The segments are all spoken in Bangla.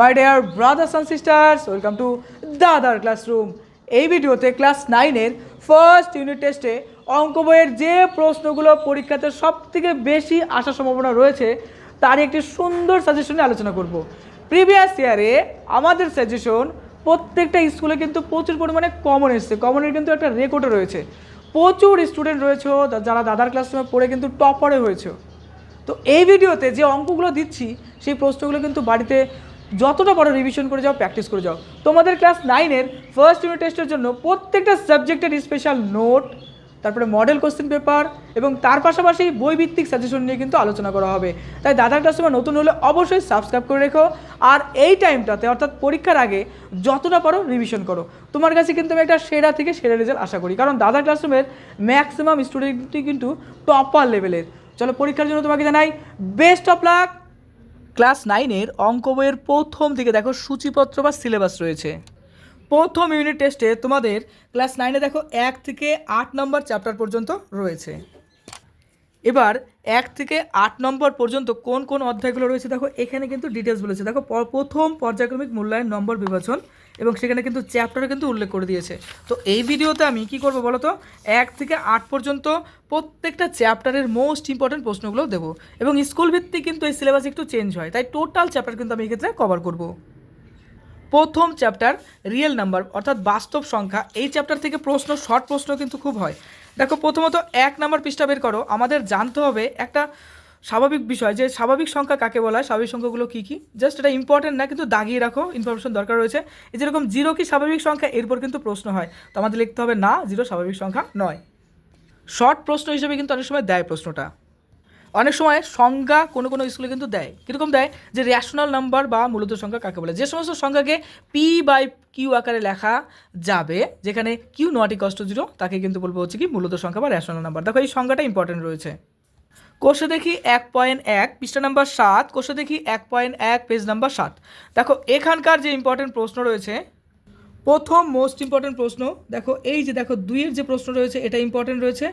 My dear brothers and sisters welcome to দাদার ক্লাসরুম এই ভিডিওতে ক্লাস নাইনের ফার্স্ট ইউনিট টেস্টে অঙ্ক বইয়ের যে প্রশ্নগুলো পরীক্ষাতে সব থেকে বেশি আসার সম্ভাবনা রয়েছে, তার একটি সুন্দর সাজেশনে আলোচনা করব। প্রিভিয়াস ইয়ারে আমাদের সাজেশন প্রত্যেকটা স্কুলে কিন্তু প্রচুর পরিমাণে কমন এসছে। কমনের কিন্তু একটা রেকর্ডও রয়েছে। প্রচুর স্টুডেন্ট রয়েছে যারা দাদার ক্লাসরুমে পড়ে কিন্তু টপারে হয়েছে। তো এই ভিডিওতে যে অঙ্কগুলো দিচ্ছি, সেই প্রশ্নগুলো কিন্তু বাড়িতে যতটা বড় রিভিশন করে যাও প্র্যাকটিস করে যাও। তোমাদের ক্লাস নাইনের ফার্স্ট ইউনিট টেস্টের জন্য প্রত্যেকটা সাবজেক্টের স্পেশাল নোট তারপরে মডেল কোশ্চেন পেপার এবং তার পাশাপাশি বইভিত্তিক সাজেশন নিয়ে কিন্তু আলোচনা করা হবে। তাই দাদার ক্লাসরুমে নতুন হলে অবশ্যই সাবস্ক্রাইব করে রেখো। আর এই টাইমটাতে অর্থাৎ পরীক্ষার আগে, যতটা পারো রিভিশন করো। তোমার কাছে কিন্তু আমি একটা সেরা থেকে সেরা রেজাল্ট আশা করি। কারণ দাদার ক্লাসরুমের ম্যাক্সিমাম স্টুডেন্টই কিন্তু টপার লেভেলের চলো পরীক্ষার জন্য তোমাকে জানাই বেস্ট অফ লাক ক্লাস নাইনের অঙ্ক বইয়ের প্রথম দিকে দেখো সূচিপত্র বা সিলেবাস রয়েছে। প্রথম ইউনিট টেস্টে তোমাদের ক্লাস নাইনে দেখো এক থেকে আট নম্বর চ্যাপ্টার পর্যন্ত রয়েছে। এবার এক থেকে আট নম্বর পর্যন্ত কোন কোন অধ্যায়গুলো রয়েছে দেখো, এখানে কিন্তু ডিটেলস বলেছে। দেখো প্রথম পর্যায়ক্রমিক মূল্যায়ন, নম্বর, বিভাজন এবং সেখানে কিন্তু চ্যাপ্টারে কিন্তু উল্লেখ করে দিয়েছে। তো এই ভিডিওতে আমি কি করব বলো তো? এক থেকে আট পর্যন্ত প্রত্যেকটা চ্যাপ্টারের মোস্ট ইম্পর্টেন্ট প্রশ্নগুলো দেবো এবং স্কুল ভিত্তিক কিন্তু এই সিলেবাস একটু চেঞ্জ হয়, তাই টোটাল চ্যাপ্টার কিন্তু আমি এক্ষেত্রে কভার করব। প্রথম চ্যাপ্টার রিয়েল নাম্বার অর্থাৎ বাস্তব সংখ্যা, এই চ্যাপ্টার থেকে প্রশ্ন শর্ট প্রশ্ন কিন্তু খুব হয়। দেখো, প্রথমত এক নাম্বার পৃষ্ঠা বের করো, আমাদের জানতে হবে একটা স্বাভাবিক বিষয় যে স্বাভাবিক সংখ্যা কাকে বলা হয়, স্বাভাবিক সংখ্যাগুলো কী কী? জাস্ট এটা ইম্পর্টেন্ট না, কিন্তু দাগিয়ে রাখো ইনফরমেশন দরকার রয়েছে। যেরকম জিরো কি স্বাভাবিক সংখ্যা, এরপর কিন্তু প্রশ্ন হয়। তো আমাদের লিখতে হবে না জিরো স্বাভাবিক সংখ্যা নয়। শর্ট প্রশ্ন হিসেবে কিন্তু অনেক সময় দেয় প্রশ্নটা। অনেক সময় সংজ্ঞা কোনো কোনো স্কুলে কিন্তু দেয়। কীরকম দেয়? যে রেশনাল নাম্বার বা মূলত সংখ্যা কাকে বলে? যে সমস্ত সংখ্যাকে পি বাই কিউ আকারে লেখা যাবে, যেখানে কিউ নট ইকস্ট জিরো তাকে কিন্তু বলব হচ্ছে কি মূলত সংখ্যা বা রেশনাল নাম্বার দেখো এই সংখ্যাটা ইম্পর্টেন্ট রয়েছে। কোষে দেখি এক পয়েন্ট এক, পৃষ্ঠা নাম্বার সাত, কোষে দেখি এক পয়েন্ট এক পেজ নাম্বার সাত। দেখো, এখানকার যে ইম্পর্টেন্ট প্রশ্ন রয়েছে প্রথম মোস্ট ইম্পর্টেন্ট প্রশ্ন, দেখো এই যে দেখো দুইয়ের যে প্রশ্ন রয়েছে, এটা ইম্পর্টেন্ট রয়েছে,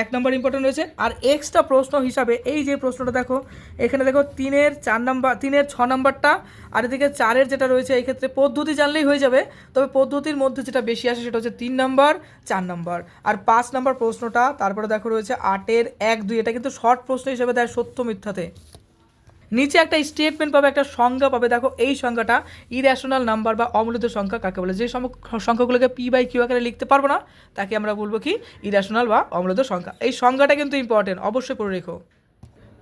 এক নম্বর ইম্পর্টেন্ট রয়েছে, আর এক্সট্রা প্রশ্ন হিসাবে এই যে প্রশ্নটা দেখো, এখানে দেখো তিনের চার নাম্বার তিনের ছ নাম্বারটা আর এদিকে চারের যেটা রয়েছে, এই ক্ষেত্রে পদ্ধতি জানলেই হয়ে যাবে, তবে পদ্ধতির মধ্যে যেটা বেশি আসে সেটা হচ্ছে তিন নাম্বার চার নাম্বার আর পাঁচ নাম্বার প্রশ্নটা, তারপরে দেখো রয়েছে আটের এক দুই, এটা কিন্তু শর্ট প্রশ্ন হিসেবে দেয় সত্য মিথ্যাতে। নিচে একটা স্টেটমেন্ট পাবে, একটা সংজ্ঞা পাবে। দেখো, এই সংখ্যাটা ইরেশনাল নাম্বার বা অমূলত সংখ্যা কাকে বলে? যে সংখ্যাগুলোকে পি বাই কিউ আকারে লিখতে পারব না, তাকে আমরা বলব কি? ইরেশনাল বা অমূলত সংখ্যা। এই সংজ্ঞাটা কিন্তু ইম্পর্টেন্ট অবশ্যই পড়ে রেখো।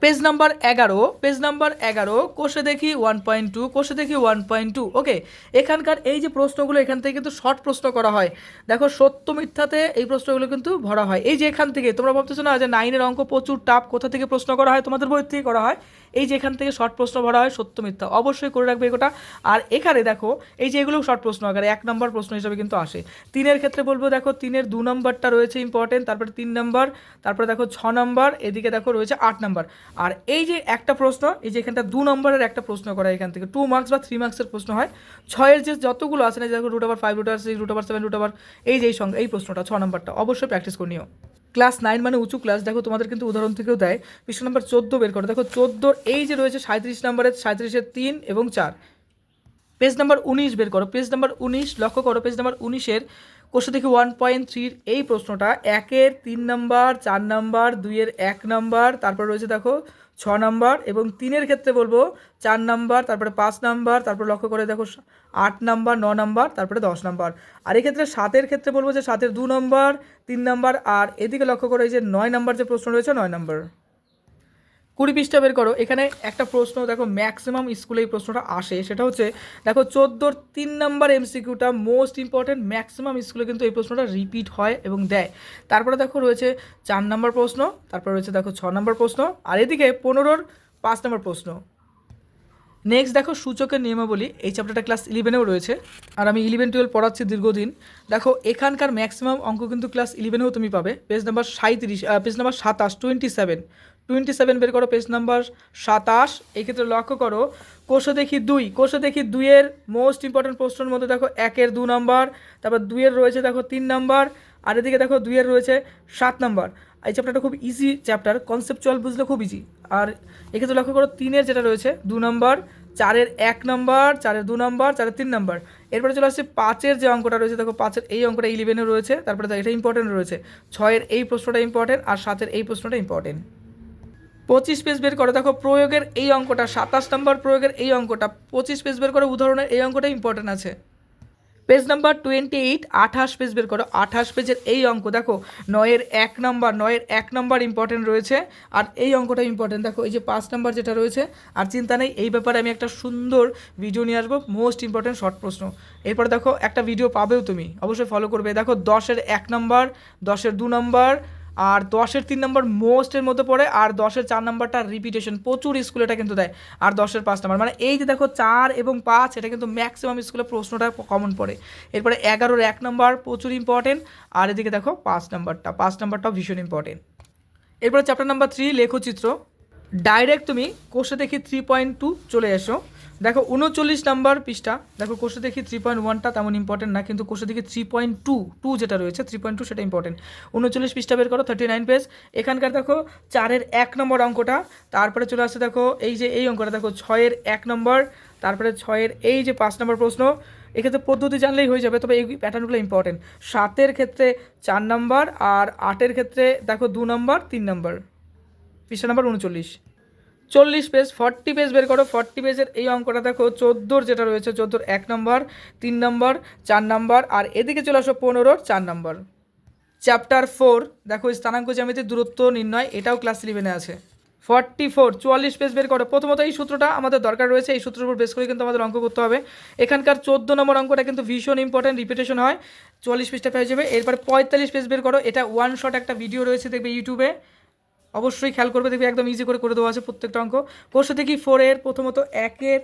পেজ নাম্বার এগারো পেজ নাম্বার এগারো, কোষে দেখি ওয়ান পয়েন্ট টু কোষে দেখি ওয়ান পয়েন্ট টু ওকে এখানকার এই যে প্রশ্নগুলো, এখান থেকে কিন্তু শর্ট প্রশ্ন করা হয়। দেখো, সত্য মিথ্যাতে এই প্রশ্নগুলো কিন্তু ভরা হয়। এই যে এখান থেকে, তোমরা ভাবতেছো না যে নাইনের অঙ্ক প্রচুর টাপ কোথা থেকে প্রশ্ন করা হয়? তোমাদের বই থেকে করা হয়। এই যে এখান থেকে শর্ট প্রশ্ন ভরা হয়, সত্য মিথ্যা অবশ্যই করে রাখবে এগুলোটা আর এখানে দেখো, এই যে এগুলো শর্ট প্রশ্ন আকারে, এক নম্বর প্রশ্ন হিসেবে কিন্তু আসে। তিনের ক্ষেত্রে বলব, দেখো, তিনের দু নম্বরটা রয়েছে ইম্পর্টেন্ট তারপরে তিন নম্বর তারপরে দেখো, ছ নম্বর এদিকে দেখো, রয়েছে আট নম্বর আর এই যে একটা প্রশ্ন, এই যে এখানটা দু নম্বরের একটা প্রশ্ন করা এখান থেকে টু মার্কস বা থ্রি মার্কসের প্রশ্ন হয়। ছয়ের যে যতগুলো আছে না, যে দেখো root over five root over six root over seven root over এই যে এই সঙ্গে এই প্রশ্নটা, ছ নম্বরটা অবশ্যই প্র্যাকটিস করে নিও। ক্লাস নাইন মানে উঁচু ক্লাস, দেখো তোমাদের কিন্তু উদাহরণ থেকেও দেয়। পৃষ্ঠ নাম্বার চোদ্দ বের করো। দেখো চোদ্দোর এই যে রয়েছে সাঁত্রিশ নম্বরের সাঁত্রিশের তিন এবং চার। পেজ নাম্বার উনিশ বের করো। পেজ নাম্বার উনিশ লক্ষ্য করো, পেজ নাম্বার উনিশের কোষে দেখি ওয়ান পয়েন্ট থ্রির এই প্রশ্নটা, একের তিন নাম্বার চার নাম্বার দুইয়ের এক নম্বর তারপর রয়েছে দেখো ছ নম্বর এবং তিনের ক্ষেত্রে বলব চার নম্বর তারপরে পাঁচ নাম্বার তারপর লক্ষ্য করে দেখো আট নাম্বার ন নম্বর তারপরে দশ নাম্বার আর এক্ষেত্রে সাতের ক্ষেত্রে বলব যে সাতের দু নম্বর তিন নম্বর আর এদিকে লক্ষ্য করে এই যে নয় নাম্বার যে প্রশ্ন রয়েছে, নয় নাম্বার কুড়ি পৃষ্ঠা বের করো, এখানে একটা প্রশ্ন, দেখো ম্যাক্সিমাম স্কুলে এই প্রশ্নটা আসে, সেটা হচ্ছে, দেখো চোদ্দোর তিন নাম্বার এমসিকিউটা মোস্ট ইম্পর্টেন্ট ম্যাক্সিমাম স্কুলে কিন্তু এই প্রশ্নটা রিপিট হয় এবং দেয়। তারপরে দেখো রয়েছে চার নাম্বার প্রশ্ন, তারপরে রয়েছে দেখো ছ নাম্বার প্রশ্ন, আর এদিকে পনেরোর পাঁচ নম্বর প্রশ্ন। নেক্সট দেখো সূচকের নিয়মাবলী, এই চ্যাপ্টারটা ক্লাস ইলেভেনেও রয়েছে, আর আমি ইলেভেন টুয়েলভ পড়াচ্ছি দীর্ঘদিন। দেখো এখানকার ম্যাক্সিমাম অঙ্ক কিন্তু ক্লাস ইলেভেনেও তুমি পাবে পেজ নাম্বার সাঁত্রিশ পেজ নাম্বার সাতাশ টোয়েন্টি সেভেন টোয়েন্টি সেভেন বের করো পেজ নাম্বার সাতাশ। এই ক্ষেত্রে লক্ষ্য করো, কোষে দেখি দুই, কোষে দেখি দুইয়ের মোস্ট ইম্পর্টেন্ট প্রশ্নের মধ্যে দেখো একের দু নাম্বার তারপর দুইয়ের রয়েছে দেখো তিন নাম্বার আর এদিকে দেখো দুইয়ের রয়েছে সাত নাম্বার এই চ্যাপ্টারটা খুব ইজি চ্যাপ্টার কনসেপচুয়াল বুঝলে খুব ইজি আর এক্ষেত্রে লক্ষ্য করো, তিনের যেটা রয়েছে দু নম্বর চারের এক নম্বর চারের দু নম্বর চারের তিন নম্বর এরপরে চলে আসছে পাঁচের যে অঙ্কটা রয়েছে, দেখো পাঁচের এই অঙ্কটা ইলেভেনে রয়েছে, তারপরে এটা ইম্পর্টেন্ট রয়েছে। ছয়ের এই প্রশ্নটা ইম্পর্টেন্ট আর সাতের এই প্রশ্নটা ইম্পর্টেন্ট পঁচিশ পেজ বের করে, দেখো প্রয়োগের এই অঙ্কটা, সাতাশ নম্বর প্রয়োগের এই অঙ্কটা, পঁচিশ পেজ বের করে উদাহরণের এই অঙ্কটা ইম্পর্টেন্ট আছে। পেজ নাম্বার টোয়েন্টি এইট আঠাশ পেজ বের করো, আঠাশ পেজের এই অঙ্ক, দেখো নয়ের এক নম্বর, নয়ের এক নম্বর ইম্পর্টেন্ট রয়েছে, আর এই অঙ্কটা ইম্পর্টেন্ট দেখো এই যে পাঁচ নাম্বার যেটা রয়েছে, আর চিন্তা নেই, এই ব্যাপারে আমি একটা সুন্দর ভিডিও নিয়ে আসব মোস্ট ইম্পর্টেন্ট শর্ট প্রশ্ন। এরপর দেখো একটা ভিডিও পাবেও তুমি, অবশ্যই ফলো করবে, দেখো দশের এক নম্বর, দশের দু নাম্বার আর দশের তিন নম্বর মোস্টের মধ্যে পড়ে, আর দশের চার নম্বরটা রিপিটেশন প্রচুর স্কুলে এটা কিন্তু দেয়। আর দশের পাঁচ নম্বর মানে এই যে দেখো চার এবং পাঁচ, এটা কিন্তু ম্যাক্সিমাম স্কুলে প্রশ্নটা কমন পড়ে। এরপরে এগারোর এক নম্বর, প্রচুর ইম্পর্টেন্ট আর এদিকে দেখো পাঁচ নম্বরটা, পাঁচ নম্বরটাও ভীষণ ইম্পর্টেন্ট এরপরে চ্যাপ্টার নাম্বার থ্রি লেখচিত্র। ডাইরেক্ট তুমি কোষে দেখি থ্রি পয়েন্ট টু চলে এসো। দেখো উনচল্লিশ নাম্বার পৃষ্ঠা। দেখো কোষে দেখি থ্রি পয়েন্ট ওয়ানটা তেমন ইম্পর্টেন্ট না, কিন্তু কোষে দেখি থ্রি পয়েন্ট টু টু যেটা রয়েছে থ্রি পয়েন্ট টু সেটা ইম্পর্টেন্ট উনচল্লিশ পৃষ্ঠা বের করো থার্টি নাইন পেজ এখানকার দেখো চারের এক নম্বর অঙ্কটা, তারপরে চলে আসছে দেখো এই যে এই অঙ্কটা, দেখো ছয়ের এক নম্বর, তারপরে ছয়ের এই যে পাঁচ নম্বর প্রশ্ন, এক্ষেত্রে পদ্ধতি জানলেই হয়ে যাবে, তবে এই প্যাটার্নগুলো ইম্পর্টেন্ট সাতের ক্ষেত্রে চার নম্বর আর আটের ক্ষেত্রে দেখো দু নম্বর, তিন নম্বর। পৃষ্ঠা নাম্বার উনচল্লিশ। চল্লিশ পেজ, ফর্টি পেজ বের করো। ফর্টি পেজের এই অঙ্কটা দেখো, চোদ্দোর যেটা রয়েছে, চোদ্দোর এক নম্বর, তিন নম্বর, চার নম্বর, আর এদিকে চলে আসো পনেরোর চার নম্বর। চ্যাপ্টার ফোর দেখো স্থানাঙ্ক জ্যামিতির দূরত্ব নির্ণয়, এটাও ক্লাস ইলেভেনে আছে। ফর্টি ফোর চুয়াল্লিশ পেজ বের করো। প্রথমত এই সূত্রটা আমাদের দরকার রয়েছে, এই সূত্রের উপর বেস করে কিন্তু আমাদের অঙ্ক করতে হবে। এখানকার চোদ্দ নম্বর অঙ্কটা কিন্তু ভীষণ ইম্পর্টেন্ট রিপিটেশন হয়। চুয়াল্লিশ পেজটা পেয়ে যাবে। এরপর পঁয়তাল্লিশ পেজ বের করো। এটা ওয়ান শট একটা ভিডিও রয়েছে, দেখবে ইউটিউবে অবশ্যই খেয়াল করবে, দেখবে একদম ইজি করে করে দেওয়া আছে প্রত্যেকটা অঙ্ক। কোর্সে দেখি ফোরের প্রথমত একের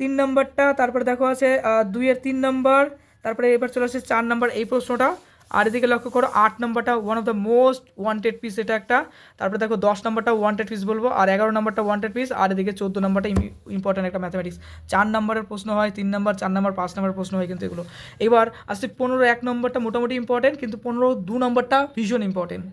তিন নম্বরটা, তারপরে দেখো আছে দুইয়ের তিন নম্বর, তারপরে এবার চলে আসে চার নম্বর এই প্রশ্নটা। আর এদিকে লক্ষ্য করো, আট নম্বরটা one of the most wanted piece এটা একটা। তারপরে দেখো দশ নম্বরটা ওয়ান্টেড পিস বলব, আর এগারো নম্বরটা ওয়ান্টেড পিস আর এদিকে চোদ্দ নম্বরটা ইম্পর্টেন্ট একটা ম্যাথামেটিক্স চার নম্বরের প্রশ্ন হয়, তিন নম্বর, চার নম্বর, পাঁচ নম্বর প্রশ্ন হয় কিন্তু এগুলো। এবার আসছে পনেরো, এক নম্বরটা মোটামুটি ইম্পর্টেন্ট কিন্তু পনেরো, দু নম্বরটা ভীষণ ইম্পর্টেন্ট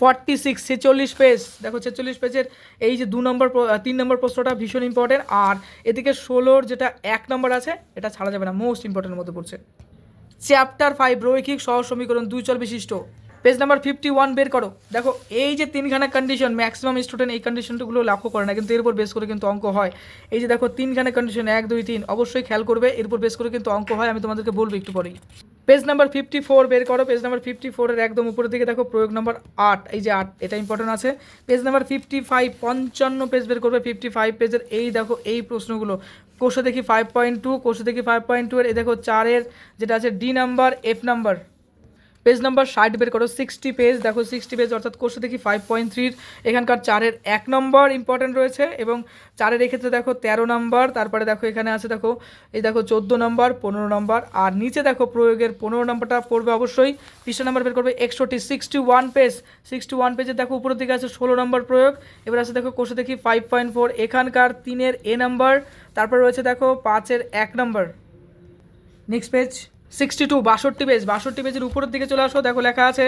ফর্টি সিক্স ছেচল্লিশ পেজ দেখো ছেচল্লিশ পেজের এই যে দু নম্বর তিন নম্বর প্রশ্নটা ভীষণ ইম্পর্টেন্ট আর এদিকে ষোলোর যেটা এক নম্বর আছে, এটা ছাড়া যাবে না মোস্ট ইম্পর্টেন্টের মধ্যে পড়ছে। চ্যাপ্টার ফাইভ রৈখিক সহজ সমীকরণ দুই চল বিশিষ্ট। পেজ নাম্বার ফিফটি ওয়ান বের করো। দেখো, এই যে তিনখানা কন্ডিশন ম্যাক্সিমাম স্টুডেন্ট এই কন্ডিশনগুলো লক্ষ্য করে না, কিন্তু এর উপর বেস করে কিন্তু অঙ্ক হয়। এই যে দেখো, তিনখানা কন্ডিশন এক, দুই, তিন, অবশ্যই খেয়াল করবে, এর উপর বেস করে কিন্তু অঙ্ক হয়, আমি তোমাদেরকে বলব একটু পরেই। পেজ নাম্বার ফিফটি ফোর বের করো পেজ নাম্বার ফিফটি ফোরের একদম উপরের দিকে দেখো, প্রয়োগ নাম্বার আট, এই যে আট, এটা ইম্পর্টেন্ট আছে। পেজ নাম্বার ফিফটি ফাইভ পঞ্চান্ন পেজ বের করবে ফিফটি ফাইভ পেজের এই দেখো, এই প্রশ্নগুলো। কোষে দেখি ফাইভ পয়েন্ট টু কোষে দেখি ফাইভ পয়েন্ট টু এর, এই দেখো, চারের যেটা আছে D number F number page number ষাট বের করো সিক্সটি পেজ, দেখো সিক্সটি পেজ, অর্থাৎ কোর্সে দেখি ফাইভ পয়েন্ট থ্রির এখানকার চারের এক নম্বর ইম্পর্টেন্ট রয়েছে এবং চারের এক্ষেত্রে দেখো তেরো নম্বর, তারপরে দেখো এখানে আছে দেখো, এই দেখো চোদ্দ নম্বর, পনেরো নম্বর, আর নিচে দেখো প্রয়োগের পনেরো নম্বরটা পড়বে অবশ্যই, পৃষ্ঠা নম্বর বের করবে একষট্টি sixty one page sixty one পেজে দেখো উপরের দিকে আছে ষোলো নম্বর প্রয়োগ, এবার আছে দেখো কোর্সে দেখি ফাইভ পয়েন্ট ফোর এখানকার তিনের এ নাম্বার, তারপর রয়েছে দেখো পাঁচের এক নম্বর। নেক্সট পেজ সিক্সটি টু বাষট্টি পেজ, বাষট্টি পেজের উপরের দিকে চলে আসো, দেখো লেখা আছে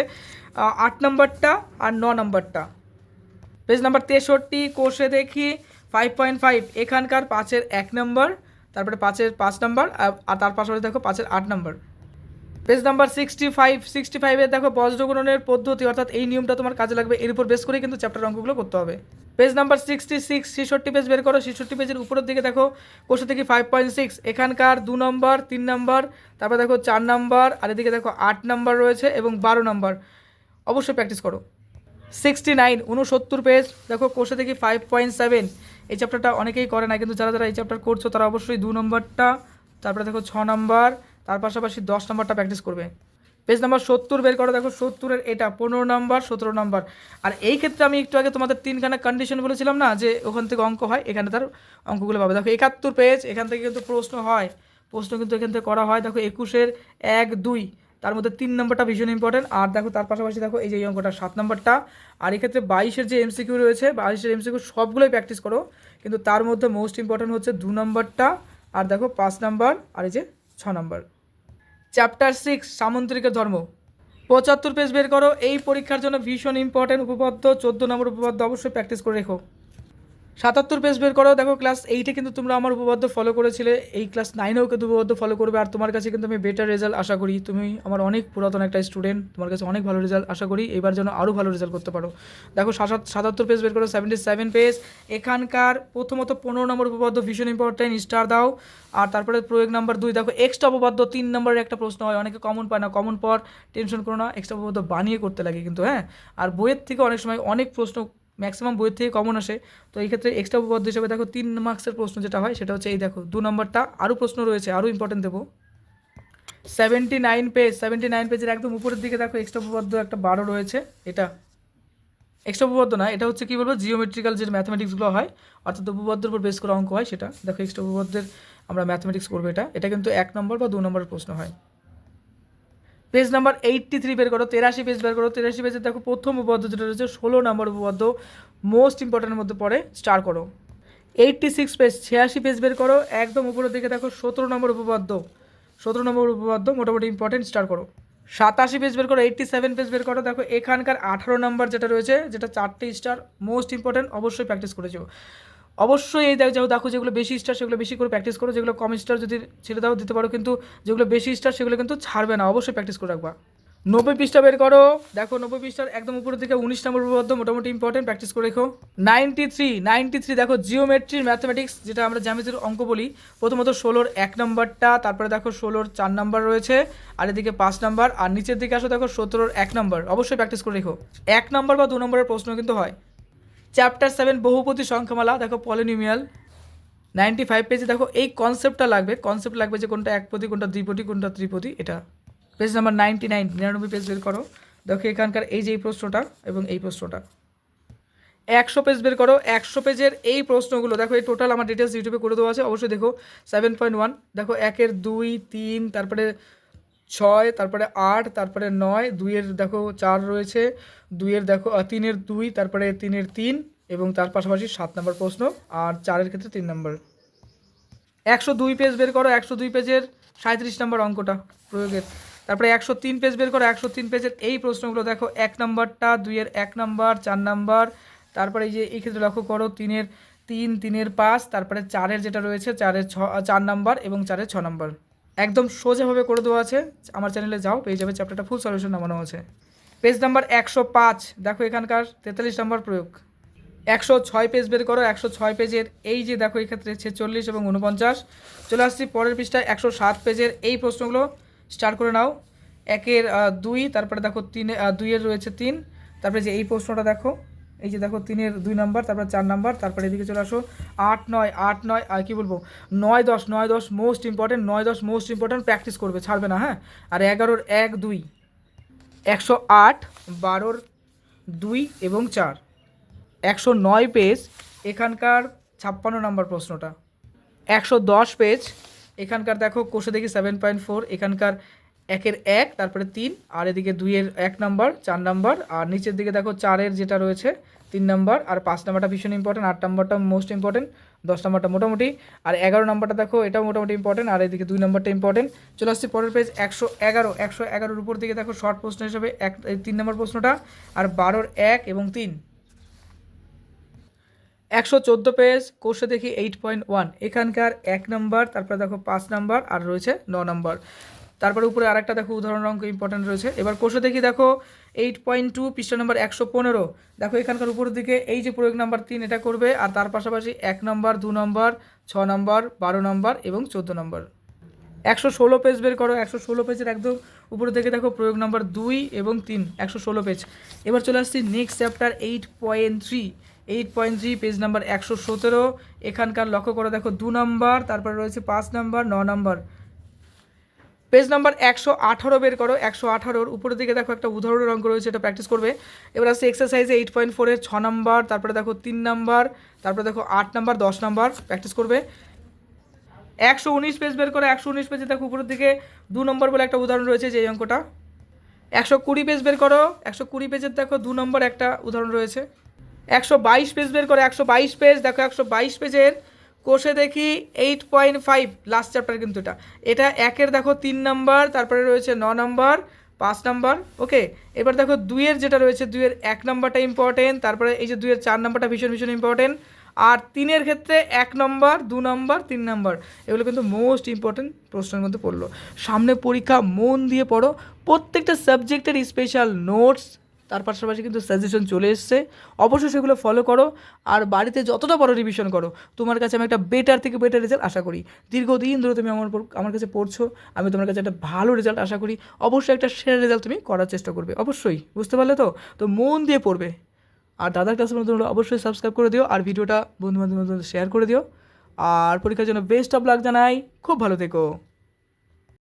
আট নম্বরটা আর ন নম্বরটা। পেজ নাম্বার তেষট্টি কোর্সে দেখি ফাইভ পয়েন্ট ফাইভ এখানকার পাঁচের এক নম্বর, তারপরে পাঁচের পাঁচ নম্বর, আর তার পাশাপাশি দেখো পাঁচের আট নম্বর। Page number sixty five sixty ফাইভে দেখো বজ্রগুণনের পদ্ধতি, অর্থাৎ এই নিয়মটা তোমার কাজে লাগবে। এর উপর বেস করেই কিন্তু চ্যাপ্টার অঙ্কগুলো করতে হবে। পেজ নাম্বার সিক্সটি সিক্স ছেষট্টি পেজ বের করো। ছেষট্টি পেজের উপরের দিকে দেখো, কোষে থেকে ফাইভ পয়েন্ট সিক্স এখানকার দু নম্বর তিন নম্বর তারপর দেখো চার নম্বর আর এদিকে দেখো আট নম্বর রয়েছে এবং বারো নম্বর অবশ্যই প্র্যাকটিস করো। সিক্সটি নাইন উনসত্তর পেজ দেখো কোষে থেকে ফাইভ পয়েন্ট সেভেন এই চ্যাপ্টারটা অনেকেই করে না, কিন্তু যারা যারা এই চ্যাপ্টার করছ, তারা অবশ্যই দু নম্বরটা তারপরে দেখো ছ নম্বর তার পাশাপাশি দশ নম্বরটা প্র্যাকটিস করবে। পেজ নাম্বার সত্তর বের করো, দেখো সত্তরের এটা, পনেরো নম্বর, সতেরো নম্বর। আর এই ক্ষেত্রে আমি একটু আগে তোমাদের তিনখানা কন্ডিশন বলেছিলাম না, যে ওখান থেকে অঙ্ক হয়, এখানে তার অঙ্কগুলো পাবে। দেখো একাত্তর পেজ এখান থেকে কিন্তু প্রশ্ন হয়। প্রশ্ন কিন্তু এখান থেকে করা হয়, দেখো একুশের এক, দুই। তার মধ্যে তিন নম্বরটা ভীষণ ইম্পর্টেন্ট আর দেখো তার পাশাপাশি দেখো এই যে এই অঙ্কটা, সাত নম্বরটা। আর এক্ষেত্রে বাইশের যে এমসিকিউ রয়েছে, বাইশের এমসিকিউ সবগুলোই প্র্যাকটিস করো। কিন্তু তার মধ্যে মোস্ট ইম্পর্টেন্ট হচ্ছে দু নম্বরটা, আর দেখো পাঁচ নম্বর, আর এই যে ছ নম্বর। চ্যাপ্টার সিক্স সামন্ত্রিকের ধর্ম পঁচাত্তর পেজ বের করো। এই পরীক্ষার জন্য ভীষণ ইম্পর্টেন্ট উপপাদ্য, চোদ্দ নম্বর উপপাদ্য অবশ্যই প্র্যাকটিস করে রেখো। সাতাত্তর পেজ বের করো দেখো ক্লাস এইটে কিন্তু তোমরা আমার উপপাদ্য ফলো করেছিলে, এই ক্লাস নাইনেও কিন্তু উপপাদ্য ফলো করবে, আর তোমার কাছে কিন্তু আমি বেটার রেজাল্ট আশা করি। তুমি আমার অনেক পুরাতন একটা স্টুডেন্ট তোমার কাছে অনেক ভালো রেজাল্ট আশা করি, এবার যেন আরও ভালো রেজাল্ট করতে পারো। দেখো সাতাত- সাতাত্তর পেজ বের করো সেভেন্টি সেভেন পেজ এখানকার প্রথমত পনেরো নম্বর উপপাদ্য ভীষণ ইম্পর্টেন্ট স্টার দাও। আর তারপরে প্রয়োগ নাম্বার দুই, দেখো এক্সট্রা উপপাদ্য তিন নম্বরের একটা প্রশ্ন হয়, অনেকে কমন পায় না কমন পর টেনশন করো না এক্সট্রা উপপাদ্য বানিয়ে করতে লাগে কিন্তু হ্যাঁ? আর বইয়ের থেকে অনেক সময় অনেক প্রশ্ন ম্যাক্সিমাম বইয়ের থেকে কমন আসে। তো এই ক্ষেত্রে এক্সট্রা উপপাদ্য হিসেবে দেখো তিন মার্কসের প্রশ্ন যেটা হয়, সেটা হচ্ছে এই দেখো, দু নম্বরটা আরও প্রশ্ন রয়েছে, আরও ইম্পর্টেন্ট দেবো। Seventy nine page seventy nine পেজের একদম উপরের দিকে দেখো এক্সট্রা উপপাদ্য একটা বারো রয়েছে, এটা। এক্সট্রা উপপাদ্য না, এটা হচ্ছে কী বলব জিওমেট্রিক্যাল যে ম্যাথমেটিক্সগুলো হয়, অর্থাৎ উপপাদ্যের উপর বেস করে অঙ্ক হয় সেটা। দেখো এক্সট্রা উপপাদ্যের আমরা ম্যাথমেটিক্স করব এটা। এটা কিন্তু এক নম্বর বা দু নম্বরের প্রশ্ন হয়। পেজ নাম্বার এইটটি থ্রি বের করো, তেরাশি পেজ বের করো, তেরাশি পেজে দেখো প্রথম উপপাদ্য যেটা রয়েছে, ষোলো নম্বর উপপাদ্য মোস্ট ইম্পর্ট্যান্টের মধ্যে পড়ে স্টার করো। এইটটি সিক্স পেজ ছিয়াশি পেজ বের করো, একদম উপরের দিকে দেখো সতেরো নম্বর উপপাদ্য, সতেরো নম্বর উপপাদ্য মোটামুটি ইম্পর্টেন্ট স্টার করো। সাতাশি পেজ বের করো এইটটি সেভেন পেজ বের করো, দেখো এখানকার আঠারো নম্বর যেটা রয়েছে, যেটা চারটে স্টার মোস্ট ইম্পর্টেন্ট অবশ্যই প্র্যাকটিস করেছ। অবশ্যই এই দেখো দেখো যেগুলো বেশি স্টার সেগুলো বেশি করে প্র্যাকটিস করো, যেগুলো কম স্টার যদি ছেড়ে দাও, দিতে পারো, কিন্তু যেগুলো বেশি স্টার সেগুলো কিন্তু ছাড়বে না, অবশ্যই প্র্যাকটিস করে রাখবা। নব্বই পৃষ্ঠা বের করো, দেখো নব্বই পৃষ্ঠার একদম উপরের দিকে উনিশ নম্বর উপপাদ্য মোটামুটি ইম্পর্টেন্ট প্র্যাকটিস করে রেখো। নাইনটি থ্রি নাইনটি থ্রি দেখো জিওমেট্রির ম্যাথমেটিক্স যেটা আমরা জ্যামিতির অঙ্ক বলি, প্রথমত ষোলোর এক নম্বরটা, তারপরে দেখো ষোলোর চার নম্বর রয়েছে, আর এদিকে পাঁচ নম্বর, আর নিচের দিকে আসো, দেখো সতেরোর এক নম্বর, অবশ্যই প্র্যাকটিস করে রেখো। এক নম্বর বা দু নম্বরের প্রশ্ন কিন্তু হয়। চ্যাপ্টার সেভেন বহুপতি সংখ্যামালা দেখো পলিনিমিয়াল নাইনটি ফাইভ পেজে দেখো এই কনসেপ্টটা লাগবে। কনসেপ্ট লাগবে যে কোনটা একপতি কোনটা দ্বিপতি কোনটা ত্রিপতি এটা। পেজ নাম্বার নাইনটি নাইন নিরানব্বই পেজ বের করো। দেখো এখানকার এই যে এই প্রশ্নটা এবং এই প্রশ্নটা। একশো পেজ বের করো। একশো পেজের এই প্রশ্নগুলো, দেখো এই টোটাল আমার ডিটেলস ইউটিউবে করে দেওয়া আছে। অবশ্যই দেখো সেভেন পয়েন্ট ওয়ান দেখো একের দুই, তিন, তারপরে ছয়, তারপরে আট, তারপরে নয়, দুইয়ের দেখো চার রয়েছে, দুইয়ের দেখো তিনের দুই, তারপরে তিনের তিন এবং তার পাশাপাশি সাত নম্বর প্রশ্ন আর চারের ক্ষেত্রে তিন নম্বর। একশো দুই পেজ বের করো, একশো দুই পেজের সাঁত্রিশ নম্বর অঙ্কটা প্রয়োগের। তারপরে একশো তিন পেজ বের করো, একশো তিন পেজের এই প্রশ্নগুলো দেখো, এক নম্বরটা, দুইয়ের এক নম্বর, চার নম্বর, তারপরে এই যে এই ক্ষেত্রে লক্ষ্য করো, তিনের তিন, তিনের পাঁচ, তারপরে চারের যেটা রয়েছে, চারের ছ চার নম্বর এবং চারের ছ নম্বর। একদম সোজাভাবে করে দেওয়া আছে। আমার চ্যানেলে যাও, পেয়ে যাবে চ্যাপ্টারটা ফুল সলিউশন নামানো আছে। পেজ নাম্বার একশো পাঁচ, দেখো এখানকার তেতাল্লিশ নম্বর প্রয়োগ। একশো ছয় পেজ বের করো, একশো ছয় পেজের এই যে দেখো এই ক্ষেত্রে ছেচল্লিশ এবং উনপঞ্চাশ। চলে আসছি পরের পৃষ্ঠায়, একশো সাত পেজের এই প্রশ্নগুলো। স্টার্ট করে নাও। একের দুই, তারপরে দেখো তিনে দুইয়ের রয়েছে তিন। তারপরে যে এই প্রশ্নটা দেখো এই যে দেখো তিনের দুই নাম্বার, তারপরে চার নাম্বার, তারপরে এদিকে চলে আসো। আট নয় আট নয়, আর কী বলব? নয় দশ নয় দশ মোস্ট ইম্পর্টেন্ট নয় দশ মোস্ট ইম্পর্টেন্ট প্র্যাকটিস করবে, ছাড়বে না হ্যাঁ? আর এগারোর এক, দুই, একশো আট, বারোর দুই এবং চার। একশো নয় পেজ এখানকার ছাপ্পান্ন নম্বর প্রশ্নটা। একশো দশ পেজ এখানকার, দেখো, কোষে দেখি সেভেন পয়েন্ট ফোর এখানকার একের এক, তারপরে তিন, আর এদিকে দুইয়ের এক নম্বর, চার নম্বর, আর নিচের দিকে দেখো চারের যেটা রয়েছে, তিন নম্বর, আর পাঁচ নম্বরটা ভীষণ ইম্পর্টেন্ট আট নম্বরটা মোস্ট ইম্পর্টেন্ট দশ নম্বরটা মোটামুটি, আর এগারো নম্বরটা দেখো এটাও মোটামুটি ইম্পর্টেন্ট আর এদিকে দুই নম্বরটা ইম্পর্টেন্ট চলে আসছি পরের পেজ একশো এগারো, একশো এগারোর উপর দিকে দেখো শর্ট প্রশ্ন হিসেবে এক তিন নম্বর প্রশ্নটা, আর বারোর এক এবং তিন। একশো চোদ্দ পেজ কোর্সে দেখি এইট পয়েন্ট ওয়ান এখানকার এক নম্বর, তারপরে দেখো পাঁচ নাম্বার, আর রয়েছে ন নম্বর। তারপরে উপরে আরেকটা দেখো উদাহরণ অঙ্ক ইম্পর্টেন্ট রয়েছে। এবার কোর্সে দেখি দেখো এইট পয়েন্ট টু পৃষ্ঠা নম্বর একশো পনেরো। দেখো এখানকার উপরের দিকে এই যে প্রয়োগ নাম্বার তিন, এটা করবে আর তার পাশাপাশি এক নম্বর দু নম্বর ছ নম্বর বারো নম্বর এবং চোদ্দ নম্বর একশো ষোলো পেজ বের করো, একশো ষোলো পেজের একদম উপরে থেকে দেখো প্রয়োগ নাম্বার দুই এবং তিন, একশো ষোলো পেজ এবার চলে আসছি next chapter eight point three eight point three page number একশো সতেরো। এখানকার লক্ষ্য করে দেখো, দু নম্বর তারপরে রয়েছে পাঁচ নাম্বার ন নম্বর পেজ নাম্বার একশো আঠারো বের করো, একশো আঠারোর উপরের দিকে দেখো একটা উদাহরণের অঙ্ক রয়েছে, এটা প্র্যাকটিস করবে। এবার আসছে এক্সারসাইজে এইট পয়েন্ট ফোরের ছ নম্বর তারপরে দেখো তিন নাম্বার তারপরে দেখো আট নাম্বার দশ নাম্বার প্র্যাকটিস করবে। একশো উনিশ পেজ বের করো, একশো উনিশ পেজে দেখো উপরের দিকে দু নম্বর বলে একটা উদাহরণ রয়েছে যে এই অঙ্কটা। একশো কুড়ি পেজ বের করো, একশো কুড়ি পেজের দেখো দু নম্বর একটা উদাহরণ রয়েছে। একশো বাইশ পেজ বের করে, একশো বাইশ পেজ দেখো একশো বাইশ পেজের কোষে দেখি eight point five last chapter কিন্তু এটা। এটা একের দেখো তিন নাম্বার তারপরে রয়েছে ন নাম্বার পাঁচ নাম্বার ওকে এবার দেখো দুইয়ের যেটা রয়েছে, দুইয়ের এক নাম্বারটা ইম্পর্টেন্ট তারপরে এই যে দুইয়ের চার নাম্বারটা ভীষণ ভীষণ ইম্পর্টেন্ট আর তিনের ক্ষেত্রে এক নম্বর দু নম্বর তিন নম্বর এগুলো কিন্তু মোস্ট ইম্পর্টেন্ট প্রশ্নের মধ্যে পড়ল। সামনে পরীক্ষা মন দিয়ে পড়ো। প্রত্যেকটা সাবজেক্টের স্পেশাল নোটস তার পাশাপাশি কিন্তু সাজেশন চলে এসছে। অবশ্যই সেগুলো ফলো করো। আর বাড়িতে যতটা বড় রিভিশন করো, তোমার কাছে আমি একটা বেটার থেকে বেটার রেজাল্ট আশা করি। দীর্ঘদিন ধরে তুমি আমার আমার কাছে পড়ছো, আমি তোমার কাছে একটা ভালো রেজাল্ট আশা করি। অবশ্যই একটা সেরা রেজাল্ট তুমি করার চেষ্টা করবে। অবশ্যই, বুঝতে পারলে তো? তো মন দিয়ে পড়বে। আর দাদার ক্লাসের মধ্যে অবশ্যই সাবস্ক্রাইব করে দিও। আর ভিডিওটা বন্ধু বান্ধব শেয়ার করে দিও। আর পরীক্ষার জন্য বেস্ট অফ লাক জানাই। খুব ভালো থেকো।